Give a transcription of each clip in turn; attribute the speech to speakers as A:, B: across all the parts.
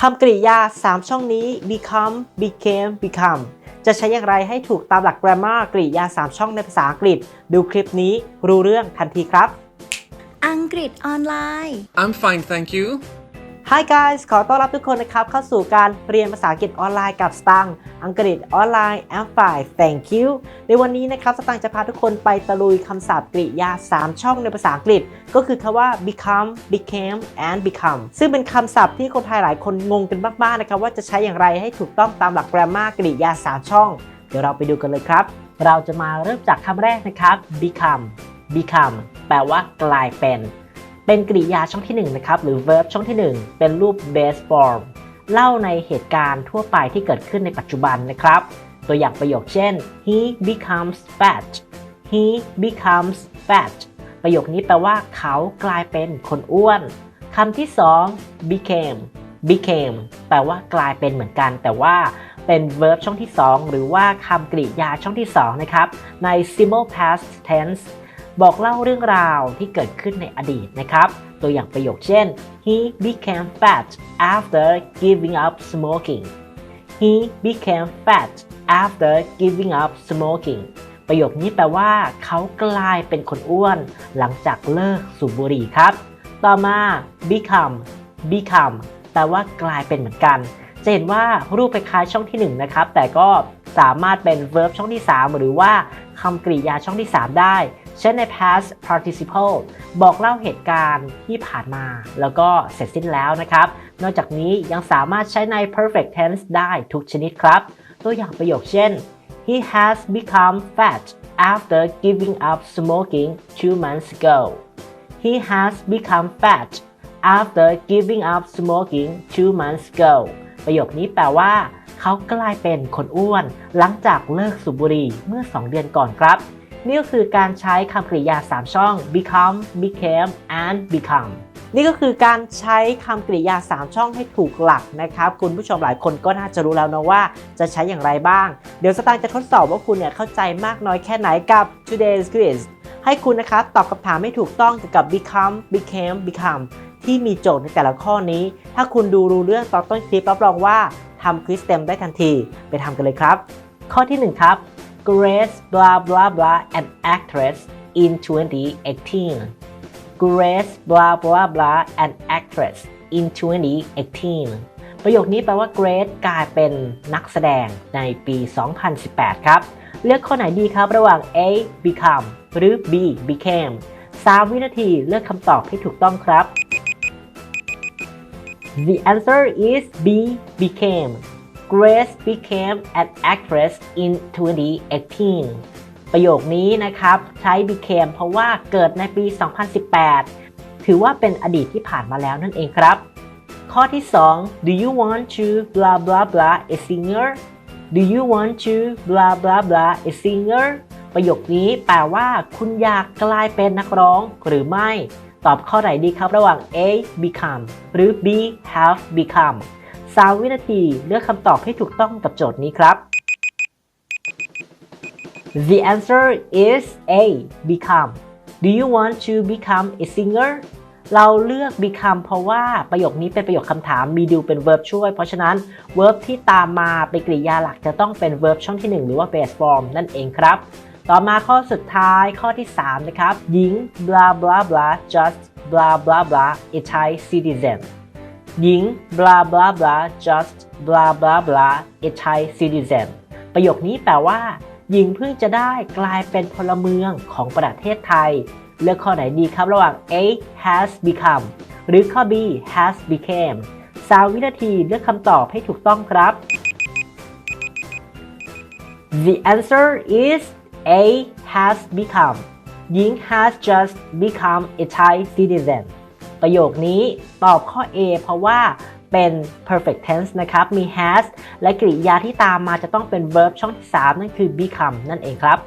A: คำกริยา 3 ช่องนี้ become became become จะใช้อย่างไรให้ถูกตามหลัก grammar กริยา 3 ช่องในภาษาอังกฤษ ดูคลิปนี้รู้เรื่องทันทีครับ
B: อังกฤษออนไลน์
C: I'm fine, thank you.
A: Hi guys ขอต้อนรับทุกคนนะครับเข้าสู่การเรียนภาษาอังกฤษออนไลน์กับสตังค์อังกฤษออนไลน์ F5 thank you ในวันนี้นะครับสตังค์จะพาทุกคนไปตะลุยคำศัพท์กริยา 3 ช่องในภาษาอังกฤษ ก็คือคำว่า become became and become ซึ่งเป็นคำศัพท์ที่คนไทยหลายคนงงกันมากๆนะครับว่าจะใช้อย่างไรให้ถูกต้องตามหลัก grammar กริยา 3 ช่อง เดี๋ยวเราไปดูกันเลยครับ เราจะมาเริ่มจากคำแรกนะครับ become become แปลว่ากลายเป็น เป็นกริยาช่องที่1นะครับหรือ verb ช่องที่ 1 เป็นรูป base form เล่าในเหตุการณ์ทั่วไปที่เกิดขึ้นในปัจจุบันนะครับ ตัวอย่างประโยคเช่น he becomes fat he becomes fat ประโยคนี้แปลว่าเขากลายเป็นคนอ้วนคำที่2 became became แปลว่ากลายเป็นเหมือนกัน แต่ว่าเป็น verb ช่องที่ 2 หรือว่าคำกริยาช่องที่ 2 นะครับ ใน simple past tense บอกเล่าเรื่องราวที่เกิดขึ้นในอดีตนะครับ ตัวอย่างประโยคเช่น he became fat after giving up smoking he became fat after giving up smoking ประโยคนี้แปลว่า เขากลายเป็นคนอ้วน หลังจากเลิกสูบบุหรี่ครับ ต่อมา become become แปลว่ากลายเป็นเหมือนกัน จะเห็นว่ารูปคล้ายช่องที่ 1 นะครับ แต่ก็สามารถเป็น verb ช่องที่ 3 หรือว่าคำกริยาช่องที่ 3 ได้ เช่นใน past participle บอกเล่าเหตุการณ์ที่ผ่านมา แล้วก็เสร็จสิ้นแล้วนะครับ นอกจากนี้ยังสามารถใช้ใน perfect tense ได้ทุกชนิดครับ ตัวอย่างประโยคเช่น he has become fat after giving up smoking two months ago he has become fat after giving up smoking two months ago ประโยคนี้แปลว่า เขากลายเป็นคนอ้วน หลังจากเลิกสูบบุหรี่เมื่อ 2 เดือนก่อนครับ นี่ก็คือการใช้คำกริยา 3 ช่อง become became and become นี่ก็คือการใช้คำกริยา 3 ช่องให้ถูกหลักนะครับ คุณผู้ชมหลายคนก็น่าจะรู้แล้วนะว่าจะใช้อย่างไรบ้าง เดี๋ยวสตางค์จะทดสอบว่าคุณเนี่ยเข้าใจมากน้อยแค่ไหนกับ today's quiz ให้คุณนะครับตอบคำถามให้ถูกต้องเกี่ยวกับ become became become ที่มีโจทย์ในแต่ละข้อนี้ ถ้าคุณดูรู้เรื่องตอนต้นคลิปรับรองว่าทำควิสเต็มได้ทันที ไปทำกันเลยครับ ข้อที่ 1 ครับ Grace blah blah blah an actress in 2018 Grace blah blah blah an actress in 2018 ประโยคนี้แปลว่า Grace กลายเป็นนักแสดงในปี 2018 ครับ เลือกข้อไหนดีครับระหว่าง A become หรือ B became 3 วินาทีเลือกคำตอบที่ถูกต้องครับ The answer is B became Grace became an actress in 2018 ประโยคนี้นะครับใช้ became เพราะว่าเกิดในปี 2018 ถือว่าเป็นอดีตที่ผ่านมาแล้วนั่นเองครับ ข้อที่ 2 Do you want to blah blah blah a singer Do you want to blah blah blah a singer ประโยคนี้แปลว่าคุณอยากกลายเป็นนักร้องหรือไม่ ตอบข้อไหนดีครับระหว่าง A become หรือ B have become 3 วินาที เลือกคำตอบให้ถูกต้องกับโจทย์นี้ครับ The answer is A become Do you want to become a singer เราเลือก become เพราะว่าประโยคนี้เป็นประโยคคำถามมีดูเป็น verb ช่วย เพราะฉะนั้น verb ที่ตามมาเป็นกริยาหลักจะต้องเป็น verb ช่องที่ 1 หรือว่า base form นั่นเองครับ ต่อมาข้อสุดท้ายข้อที่ 3 นะครับ หญิง blah blah blah just blah blah blah a Thai citizen หญิง blah blah blah just blah blah blah a Thai citizen ประโยคนี้แปลว่า หญิงเพิ่งจะได้กลายเป็นพลเมืองของประเทศไทย เลือกข้อไหนดีครับระหว่าง A has become หรือข้อ B has became 3วินาทีเลือกคำตอบให้ถูกต้องครับ The answer is A has become หญิง has just become a Thai citizen ประโยคนี้ตอบข้อ A เพราะว่าเป็น perfect tense นะครับ มี has และกริยาที่ตามมาจะต้องเป็น verb ช่องที่ 3 นั่นคือ become นั่นเองครับ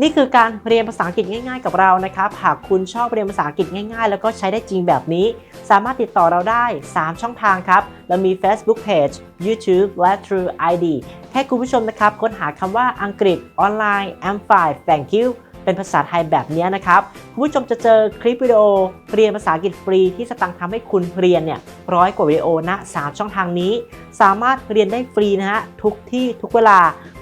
A: นี่คือการเรียนภาษาอังกฤษง่ายๆกับเรานะครับ หากคุณชอบเรียนภาษาอังกฤษง่ายๆ แล้วก็ใช้ได้จริงแบบนี้ สามารถติดต่อเราได้ 3 ช่องทางครับ เรามี Facebook Page YouTube และ True ID แค่คุณผู้ชมนะครับ ค้นหาคำว่าอังกฤษออนไลน์ I'm fine thank you เป็นภาษาไทยแบบนี้นะครับคุณผู้ชมจะเจอคลิปวิดีโอเรียนภาษาอังกฤษฟรีที่สตังทำให้คุณเรียนเนี่ยร้อยกว่าวิดีโอนะ3ช่องทางนี้ สามารถเรียนได้ฟรีนะฮะทุกที่ทุกเวลา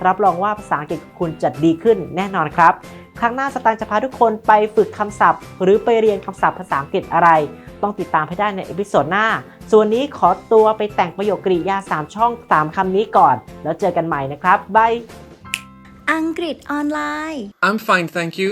A: รับรองว่าภาษาอังกฤษของคุณจะดีขึ้นแน่นอนครับ ครั้งหน้าสตางจะพาทุกคนไปฝึกคำศัพท์ หรือไปเรียนคำศัพท์ภาษาอังกฤษอะไร ต้องติดตามให้ได้ในเอพิโซดหน้า ส่วนนี้ขอตัวไปแต่งประโยคกริยา 3 ช่อง 3คำนี้ก่อน แล้วเจอกันใหม่นะครับบาย
B: อังกฤษออนไลน์
C: I'm fine, thank you.